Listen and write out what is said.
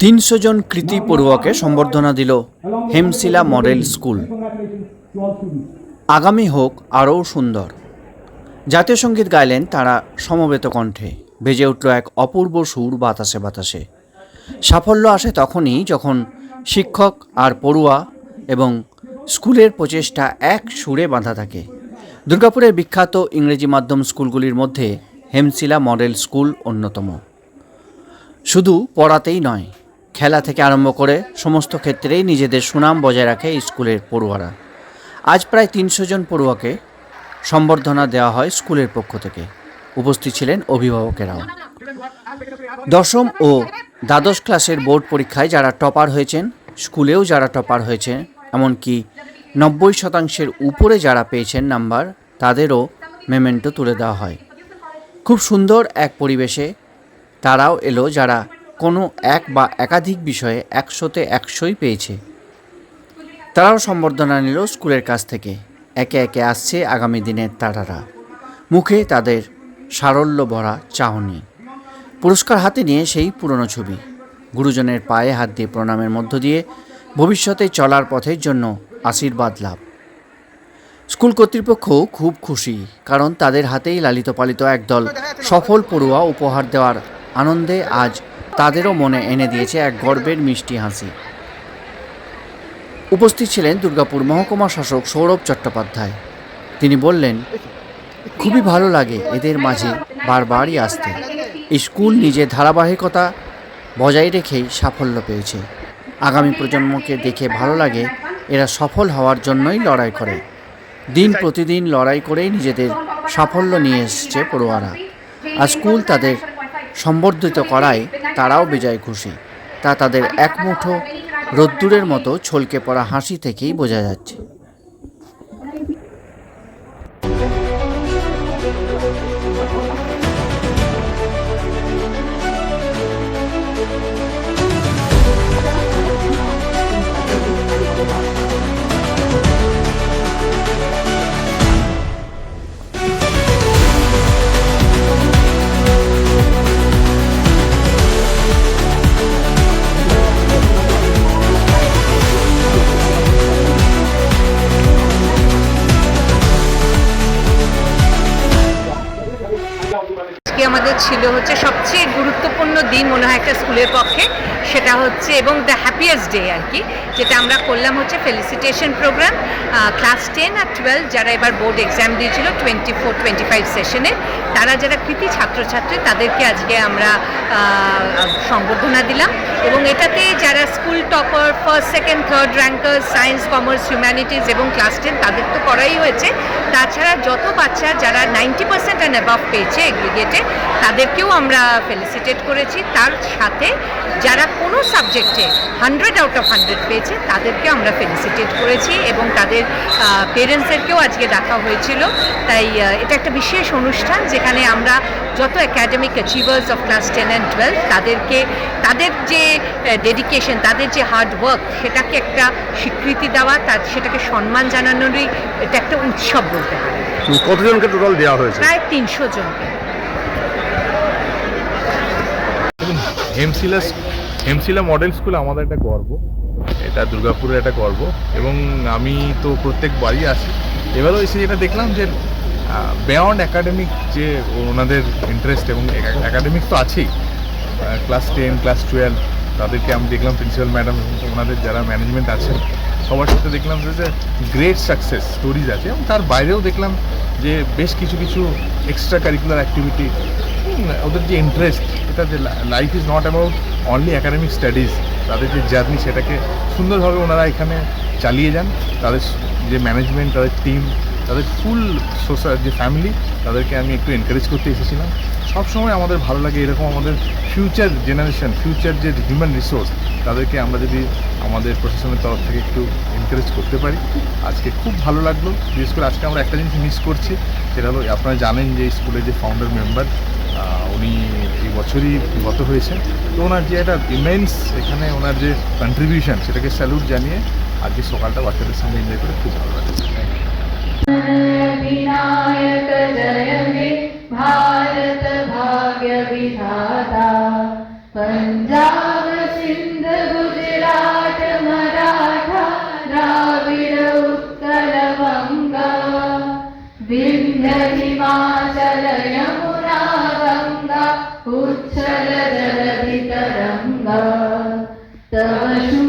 তিনশো জন কৃতি পড়ুয়াকে সম্বর্ধনা দিল হেমশিলা মডেল স্কুল। আগামী হোক আরও সুন্দর। জাতীয় সংগীত গাইলেন তারা সমবেত কণ্ঠে, বেজে উঠল এক অপূর্ব সুর বাতাসে বাতাসে। সাফল্য আসে তখনই যখন শিক্ষক আর পড়ুয়া এবং স্কুলের প্রচেষ্টা এক সুরে বাঁধা থাকে। দুর্গাপুরের বিখ্যাত ইংরেজি মাধ্যম স্কুলগুলির মধ্যে হেমশিলা মডেল স্কুল অন্যতম। শুধু পড়াতেই নয় খেলা থেকে আরম্ভ করে সমস্ত ক্ষেত্রেই নিজেদের সুনাম বজায় রাখে স্কুলের পড়ুয়ারা। আজ প্রায় তিনশো জন পড়ুয়াকে সম্বর্ধনা দেওয়া হয় স্কুলের পক্ষ থেকে। উপস্থিত ছিলেন অভিভাবকেরাও। দশম ও দ্বাদশ ক্লাসের বোর্ড পরীক্ষায় যারা টপার হয়েছেন, স্কুলেও যারা টপার হয়েছেন, এমনকি নব্বই শতাংশের উপরে যারা পেয়েছেন নাম্বার, তাদেরও মেমেন্টো তুলে দেওয়া হয়। খুব সুন্দর এক পরিবেশে তারাও এলো যারা কোনো এক বা একাধিক বিষয়ে একশোতে একশোই পেয়েছে। তারাও সম্বর্ধনা নিল স্কুলের কাছ থেকে। একে একে আসছে আগামী দিনের তারারা। মুখে তাদের সারল্য ভরা চাহনি। পুরস্কার হাতে নিয়ে সেই পুরনো ছবি। গুরুজনের পায়ে হাত দিয়ে প্রণামের মধ্য দিয়ে ভবিষ্যতে চলার পথের জন্য আশীর্বাদ লাভ। স্কুল কর্তৃপক্ষও খুব খুশি, কারণ তাদের হাতেই লালিত পালিত একদল সফল পড়ুয়া উপহার দেওয়ার আনন্দে আজ তাদেরও মনে এনে দিয়েছে এক গর্বের মিষ্টি হাসি। উপস্থিত ছিলেন দুর্গাপুর মহকুমা শাসক সৌরভ চট্টোপাধ্যায়। তিনি বললেন, খুবই ভালো লাগে এদের মাঝে বারবারই আসতে। স্কুল নিজের ধারাবাহিকতা বজায় রেখেই সাফল্য পেয়েছে। আগামী প্রজন্মকে দেখে ভালো লাগে, এরা সফল হওয়ার জন্যই লড়াই করে। দিন প্রতিদিন লড়াই করেই নিজেদের সাফল্য নিয়ে এসছে পড়ুয়ারা। আর স্কুল তাদের সম্বর্ধিত করায় তারাও বেজায় খুশি। তা তাদের একমুঠো রোদ্দুরের মতো ছলকে পড়া হাসি থেকেই বোঝা যাচ্ছে। ছিল হচ্ছে সবচেয়ে গুরুত্বপূর্ণ দিন মনে হয় একটা স্কুলের পক্ষে সেটা হচ্ছে এবং দ্য হ্যাপিয়েস্ট ডে আর কি যেটা আমরা করলাম হচ্ছে ফেলিসিটেশন প্রোগ্রাম ক্লাস টেন আর টুয়েলভ যারা এবার বোর্ড এক্সাম দিয়েছিল টোয়েন্টি ফোর টোয়েন্টি ফাইভ সেশনে তারা যারা কৃতি ছাত্রছাত্রী তাদেরকে আজকে আমরা আহ, সংবর্ধনা দিলাম এবং এটাতে যারা school topper first second third ranker science commerce humanities এবং ক্লাস টেন তাদের তো করাই হয়েছে। তাছাড়া যত বাচ্চা যারা নাইনটি পার্সেন্ট অ্যান্ড অ্যাবাভ পেয়েছে এগ্রিগেটে তাদেরকেও আমরা ফেলিসিটেট করেছি। তার সাথে যারা কোনো সাবজেক্টে হান্ড্রেড আউট অফ হান্ড্রেড পেয়েছে তাদেরকে আমরা ফেলিসিটেট করেছি এবং তাদের পেরেন্টসদেরকেও আজকে ডাকা হয়েছিল। তাই এটা একটা বিশেষ অনুষ্ঠান যেখানে আমরা যত academic achievers of class ten and twelve তাদেরকে তাদের যে ডেডিকেশন তাদের যে হার্ড ওয়ার্ক সেটাকে একটা স্বীকৃতি দেওয়া তার সেটাকে সম্মান জানানোরই এটা একটা উৎসব বলতে পারে কতজনকে টোটাল দেওয়া হয়েছে? প্রায় তিনশো জনকে। হেমশিলা হেমশিলা মডেল স্কুল আমাদের একটা গর্ব। এটা দুর্গাপুরের একটা গর্ব। এবং আমি তো প্রত্যেকবারই আসি। এবারেও এসে যেটা দেখলাম যে বেয়ন্ড একাডেমিক যে ওনাদের ইন্টারেস্ট এবং একাডেমিক তো আছেই। ক্লাস টেন ক্লাস টুয়েলভ তাদেরকে আমি দেখলাম প্রিন্সিপাল ম্যাডাম এবং ওনাদের যারা ম্যানেজমেন্ট আছেন, সবার সাথে দেখলাম যে গ্রেট সাকসেস স্টোরিজ আছে। এবং তার বাইরেও দেখলাম যে, বেশ কিছু কিছু এক্সট্রা কারিকুলার অ্যাক্টিভিটি ওদের যে ইন্টারেস্ট এটা যে life is not about only academic studies তাদের যে জার্নি সেটাকে সুন্দরভাবে ওনারা এখানে চালিয়ে যান, তাদের যে ম্যানেজমেন্ট তাদের টিম তাদের ফুল সোসাইটি যে ফ্যামিলি তাদেরকে আমি একটু এনকারেজ করতে এসেছিলাম। সবসময় আমাদের ভালো লাগে এরকম আমাদের ফিউচার জেনারেশন ফিউচার যে হিউম্যান রিসোর্স তাদেরকে আমরা যদি আমাদের প্রশাসনের তরফ থেকে একটু এনকারেজ করতে পারি। আজকে খুব ভালো লাগল। বিশেষ করে আজকে আমরা একটা জিনিস মিস করছি, সেটা হলো আপনারা জানেন যে স্কুলের যে ফাউন্ডার মেম্বার উনি এই বছরই গত হয়েছে। তো ওনার যে একটা ইমেন্স এখানে ওনার যে কন্ট্রিবিউশন সেটাকে স্যালুট জানিয়ে আজকে সকালটা বাচ্চাদের সঙ্গে এনজয় করে খুব ভালো লাগে विनायक जय तव